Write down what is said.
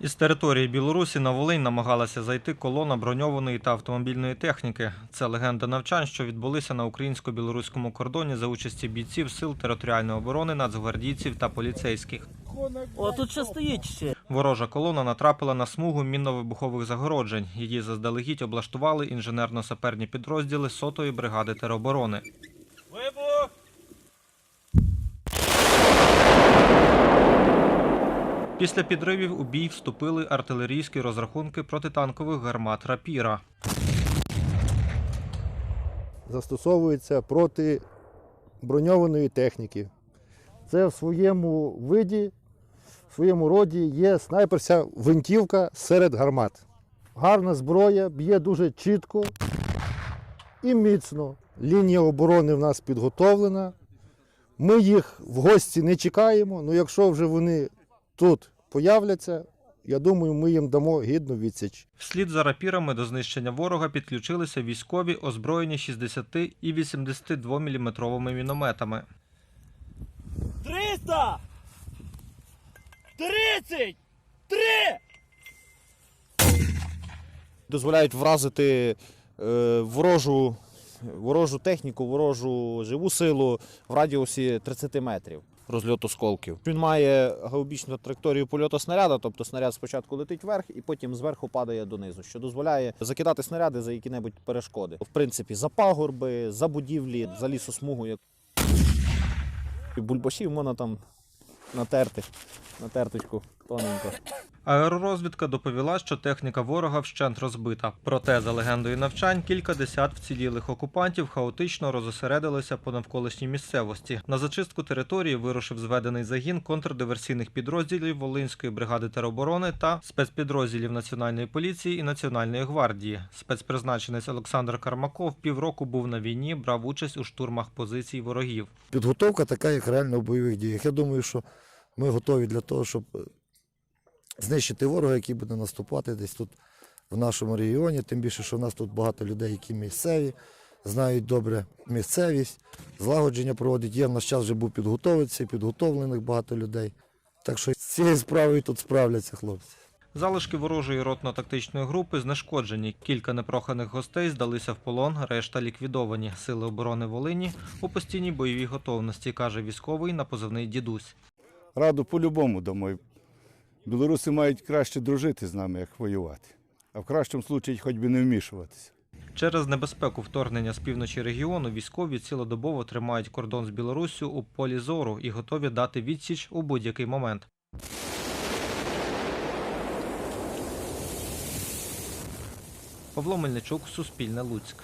Із території Білорусі на Волинь намагалася зайти колона броньованої та автомобільної техніки. Це легенда навчань, що відбулися на українсько-білоруському кордоні за участі бійців сил територіальної оборони, нацгвардійців та поліцейських. О, тут ще стоїть ще. Ворожа колона натрапила на смугу мінно-вибухових загороджень. Її заздалегідь облаштували інженерно-саперні підрозділи сотої бригади тероборони. Після підривів у бій вступили артилерійські розрахунки протитанкових гармат Рапіра. застосовується проти броньованої техніки. Це в своєму виді, в своєму роді є снайперська гвинтівка серед гармат. Гарна зброя, б'є дуже чітко і міцно. Лінія оборони в нас підготовлена. Ми їх в гості не чекаємо, але якщо вже вони тут появляться, я думаю, ми їм дамо гідну відсіч. Вслід за рапірами до знищення ворога підключилися військові, озброєні 60 і 82 мм мінометами. 300! 30! 3! дозволяють вразити е, ворожу, ворожу техніку, ворожу живу силу в радіусі 30 метрів розльот осколків. Він має гаубічну траєкторію польоту снаряда, тобто снаряд спочатку летить вверх і потім зверху падає донизу, що дозволяє закидати снаряди за які-небудь перешкоди. В принципі, за пагорби, за будівлі, за лісосмугу. Бульбашів можна там натерти, на терточку тоненько. Аеророзвідка доповіла, що техніка ворога вщент розбита. Проте, за легендою навчань, кілька десят вцілілих окупантів хаотично розосередилися по навколишній місцевості. На зачистку території вирушив зведений загін контрдиверсійних підрозділів Волинської бригади тероборони та спецпідрозділів Національної поліції і Національної гвардії. Спецпризначенець Олександр Кармаков півроку був на війні, брав участь у штурмах позицій ворогів. Підготовка така, як реально в бойових діях. Я думаю, що ми готові для того, щоб знищити ворога, який буде наступати десь тут в нашому регіоні. Тим більше, що в нас тут багато людей, які місцеві, знають добре місцевість, злагодження проводять. Є в наш час вже був підготовитися, підготовлених багато людей. Так що з цією справою тут справляться хлопці. Залишки ворожої ротно-тактичної групи знешкоджені. Кілька непроханих гостей здалися в полон, решта ліквідовані. Сили оборони Волині у постійній бойовій готовності, каже військовий на позивний дідусь. Раду по-любому домой. Білоруси мають краще дружити з нами, як воювати. А в кращому випадку хоч би не вмішуватися. Через небезпеку вторгнення з півночі регіону військові цілодобово тримають кордон з Білоруссю у полі зору і готові дати відсіч у будь-який момент. Павло Мельничук, Суспільне Луцьк.